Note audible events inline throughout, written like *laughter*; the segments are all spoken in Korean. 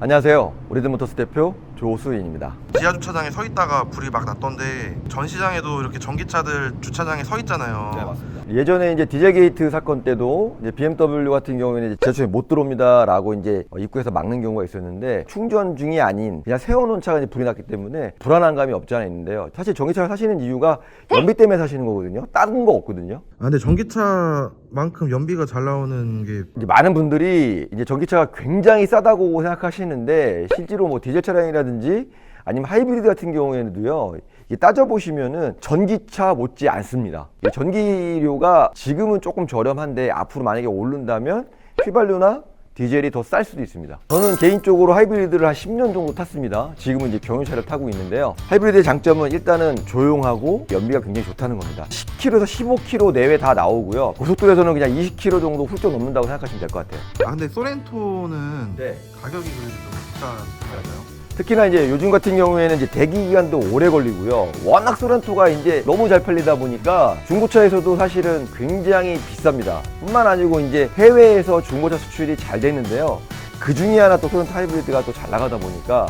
안녕하세요. 우리드모터스 대표 조수인입니다. 지하 주차장에 서 있다가 불이 막 났던데 전시장에도 이렇게 전기차들 주차장에 서 있잖아요. 예전에 이제 디젤 게이트 사건 때도 이제 BMW 같은 경우에는 이제 지하철에 못 들어옵니다라고 이제 입구에서 막는 경우가 있었는데 충전 중이 아닌 그냥 세워놓은 차가 이제 불이 났기 때문에 불안한 감이 없지 않아 있는데요. 사실 전기차를 사시는 이유가 연비 때문에 사시는 거거든요. 다른 거 없거든요. 아 근데 전기차만큼 연비가 잘 나오는 게 이제 많은 분들이 이제 전기차가 굉장히 싸다고 생각하시는데 실제로 뭐 디젤 차량이라든지 아니면 하이브리드 같은 경우에는도요. 이게 따져보시면은 전기차 못지 않습니다. 이 전기료가 지금은 조금 저렴한데 앞으로 만약에 오른다면 휘발유나 디젤이 더 쌀 수도 있습니다. 저는 개인적으로 하이브리드를 한 10년 정도 탔습니다. 지금은 이제 경유차를 타고 있는데요. 하이브리드의 장점은 일단은 조용하고 연비가 굉장히 좋다는 겁니다. 10km에서 15km 내외 다 나오고요. 고속도로에서는 그냥 20km 정도 훌쩍 넘는다고 생각하시면 될 것 같아요. 아 근데 소렌토는 네. 가격이 그래도 좀 비싼 편인가요? 특히나 이제 요즘 같은 경우에는 이제 대기 기간도 오래 걸리고요. 워낙 소렌토가 이제 너무 잘 팔리다 보니까 중고차에서도 사실은 굉장히 비쌉니다. 뿐만 아니고 이제 해외에서 중고차 수출이 잘 되는데요. 그 중에 하나 또 소렌토 하이브리드가 또 잘 나가다 보니까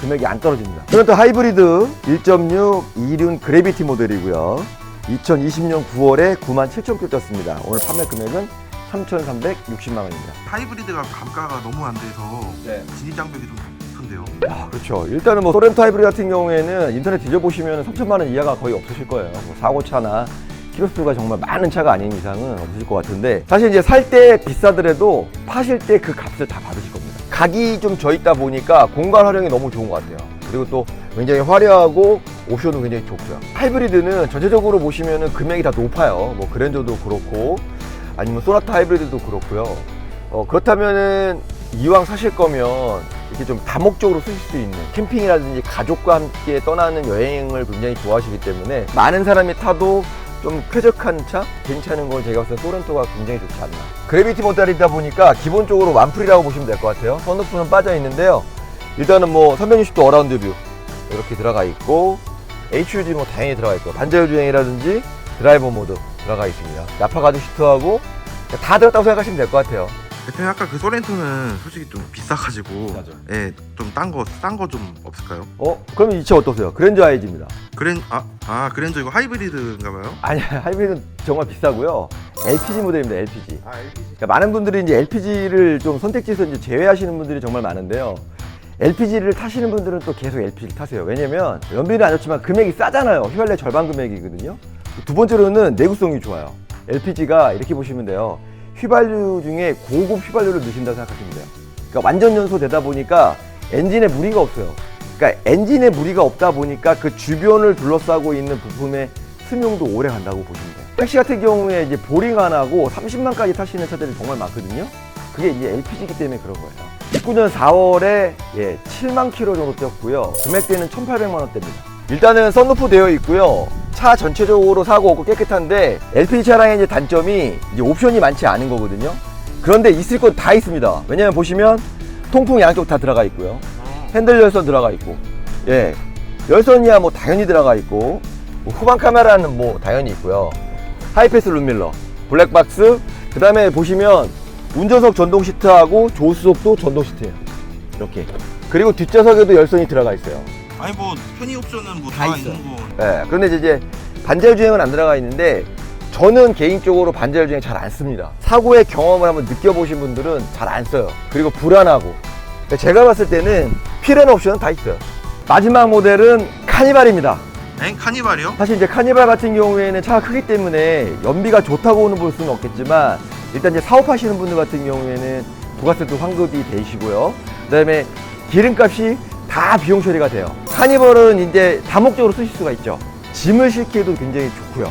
금액이 안 떨어집니다. 소렌토 하이브리드 1.6 이륜 그래비티 모델이고요. 2020년 9월에 97,000km 떴습니다. 오늘 판매 금액은 3,360만 원입니다. 하이브리드가 감가가 너무 안 돼서 네. 진입 장벽이 좀 높은데요. 아, 그렇죠. 일단은 뭐 소렌토 하이브리드 같은 경우에는 인터넷 뒤져보시면 3천만 원 이하가 거의 없으실 거예요. 뭐 사고차나 키로수가 정말 많은 차가 아닌 이상은 없으실 것 같은데 사실 이제 살 때 비싸더라도 파실 때 그 값을 다 받으실 겁니다. 각이 좀 져 있다 보니까 공간 활용이 너무 좋은 것 같아요. 그리고 또 굉장히 화려하고 옵션도 굉장히 좋고요. 하이브리드는 전체적으로 보시면은 금액이 다 높아요. 뭐 그랜저도 그렇고 아니면 소나타 하이브리드도 그렇고요. 어, 그렇다면은 이왕 사실 거면 이렇게 좀 다목적으로 쓰실 수 있는 캠핑이라든지 가족과 함께 떠나는 여행을 굉장히 좋아하시기 때문에 많은 사람이 타도 좀 쾌적한 차, 괜찮은 걸 제가 봤을 때 소렌토가 굉장히 좋지 않나. 그래비티 모델이다 보니까 기본적으로 완풀이라고 보시면 될 것 같아요. 선루프는 빠져 있는데요. 일단은 뭐 360도 어라운드 뷰 이렇게 들어가 있고 HUD 뭐 당연히 들어가 있고 반자율 주행이라든지 드라이버 모드 들어가 있습니다. 나파 가죽 시트하고 다 들었다고 생각하시면 될 것 같아요. 대표님 아까 그 소렌토는 솔직히 좀 비싸가지고 맞아. 예, 좀 딴 거 싼 거 좀 없을까요? 어? 그럼 이 차 어떠세요? 그랜저 아이즈입니다. 그랜 아, 아 그랜저 이거 하이브리드인가 봐요? 아니, *laughs* 하이브리드는 정말 비싸고요. LPG 모델입니다, LPG. 아 LPG 그러니까 많은 분들이 이제 LPG를 좀 선택지에서 이제 제외하시는 분들이 정말 많은데요. LPG를 타시는 분들은 또 계속 LPG를 타세요. 왜냐면 연비는 안 좋지만 금액이 싸잖아요. 휘발유 절반 금액이거든요. 두 번째로는 내구성이 좋아요. LPG가 이렇게 보시면 돼요. 휘발유 중에 고급 휘발유를 넣으신다고 생각하시면 돼요. 그러니까 완전 연소 되다 보니까 엔진에 무리가 없어요. 그러니까 엔진에 무리가 없다 보니까 그 주변을 둘러싸고 있는 부품의 수명도 오래 간다고 보시면 돼요. 택시 같은 경우에 이제 보링 안 하고 30만까지 타시는 차들이 정말 많거든요. 그게 이제 LPG이기 때문에 그런 거예요. 19년 4월에 예, 7만 킬로 정도 뛰었고요. 금액대는 1,800만 원대입니다. 일단은 썬루프 되어 있고요. 차 전체적으로 사고 없고 깨끗한데 LPG 차량의 이제 단점이 이제 옵션이 많지 않은 거거든요. 그런데 있을 건 다 있습니다. 왜냐면 보시면 통풍 양쪽 다 들어가 있고요. 핸들 열선 들어가 있고, 예, 열선이야 뭐 당연히 들어가 있고, 뭐 후방 카메라는 뭐 당연히 있고요. 하이패스 룸밀러, 블랙박스, 그 다음에 보시면 운전석 전동 시트하고 조수석도 전동 시트예요. 이렇게. 그리고 뒷좌석에도 열선이 들어가 있어요. 아니 뭐 편의 옵션은 뭐다 다 있어. 있는 거 예, 그런데 이제 반자율 주행은 안 들어가 있는데 저는 개인적으로 반자율 주행 잘 안 씁니다. 사고의 경험을 한번 느껴보신 분들은 잘 안 써요. 그리고 불안하고. 근데 제가 봤을 때는 필요한 옵션은 다 있어요. 마지막 모델은 카니발입니다. 엥? 카니발이요? 사실 이제 카니발 같은 경우에는 차가 크기 때문에 연비가 좋다고는 볼 수는 없겠지만 일단 이제 사업하시는 분들 같은 경우에는 부가세도 환급이 되시고요. 그다음에 기름값이 다 비용 처리가 돼요. 카니발은 이제 다목적으로 쓰실 수가 있죠. 짐을 싣기에도 굉장히 좋고요.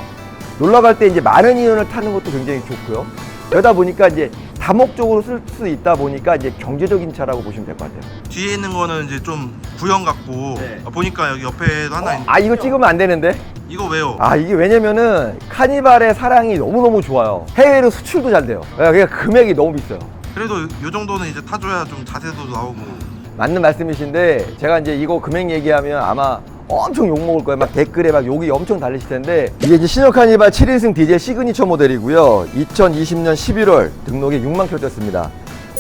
놀러 갈 때 이제 많은 인원을 타는 것도 굉장히 좋고요. 그러다 보니까 이제 다목적으로 쓸 수 있다 보니까 이제 경제적인 차라고 보시면 될 것 같아요. 뒤에 있는 거는 이제 좀 구형 같고 네. 아, 보니까 여기 옆에도 하나 있는 아 이거 찍으면 안 되는데? 이거 왜요? 아 이게 왜냐면은 카니발의 사랑이 너무너무 좋아요 해외로 수출도 잘 돼요 그러니까 금액이 너무 비싸요 그래도 요 정도는 이제 타줘야 좀 자세도 나오고 맞는 말씀이신데 제가 이제 이거 금액 얘기하면 아마 엄청 욕먹을 거예요 막 댓글에 막 욕이 엄청 달리실 텐데 이게 이제 신형 카니발 7인승 디젤 시그니처 모델이고요 2020년 11월 등록에 6만 킬로 떴습니다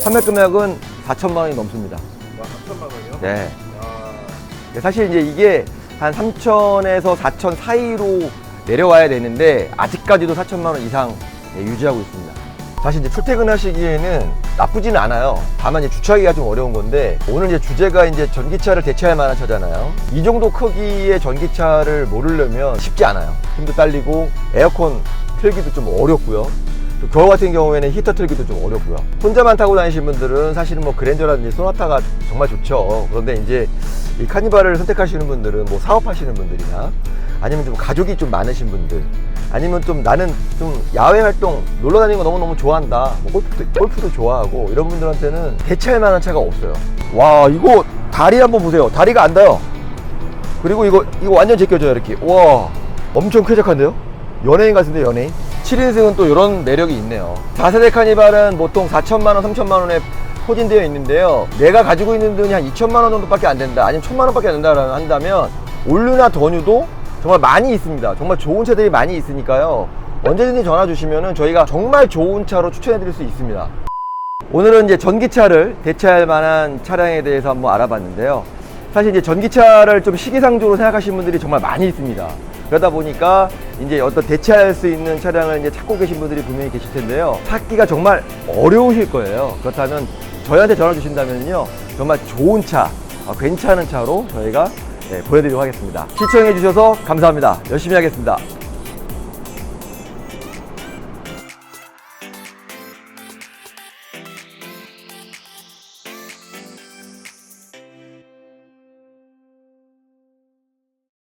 판매 금액은 4천만 원이 넘습니다 4천만 원이요? 네. 아, 사실 이제 이게 한 3천에서 4천 사이로 내려와야 되는데 아직까지도 4천만 원 이상 예, 유지하고 있습니다. 사실 이제 출퇴근하시기에는 나쁘지는 않아요. 다만 이제 주차하기가 좀 어려운 건데 오늘 이제 주제가 이제 전기차를 대체할 만한 차잖아요. 이 정도 크기의 전기차를 모르려면 쉽지 않아요. 힘도 딸리고 에어컨 틀기도 좀 어렵고요. 또 겨울 같은 경우에는 히터 틀기도 좀 어렵고요. 혼자만 타고 다니시는 분들은 사실은 뭐 그랜저라든지 소나타가 정말 좋죠. 그런데 이제 이 카니발을 선택하시는 분들은 뭐 사업하시는 분들이나 아니면 좀 가족이 좀 많으신 분들 아니면 좀 나는 좀 야외 활동 놀러 다니는 거 너무너무 좋아한다. 뭐 골프도, 골프도 좋아하고 이런 분들한테는 대체할 만한 차가 없어요. 와, 이거 다리 한번 보세요. 다리가 안 닿아요. 그리고 이거 이거 완전 제껴져요 이렇게 와 엄청 쾌적한데요 연예인 같은데 연예인 7인승은 또 이런 매력이 있네요. 4세대 카니발은 보통 4천만원 3천만원에 포진되어 있는데요. 내가 가지고 있는 돈이 한 2천만원 정도밖에 안 된다 아니면 1천만원 밖에 안 된다 한다면 올류나 더뉴도 정말 많이 있습니다. 정말 좋은 차들이 많이 있으니까요. 언제든지 전화 주시면 저희가 정말 좋은 차로 추천해 드릴 수 있습니다. 오늘은 이제 전기차를 대체할 만한 차량에 대해서 한번 알아봤는데요. 사실 이제 전기차를 좀 시기상조로 생각하시는 분들이 정말 많이 있습니다. 그러다 보니까 이제 어떤 대체할 수 있는 차량을 이제 찾고 계신 분들이 분명히 계실 텐데요. 찾기가 정말 어려우실 거예요. 그렇다면 저희한테 전화 주신다면요. 정말 좋은 차, 아, 괜찮은 차로 저희가 네, 보여드리도록 하겠습니다. 시청해 주셔서 감사합니다. 열심히 하겠습니다.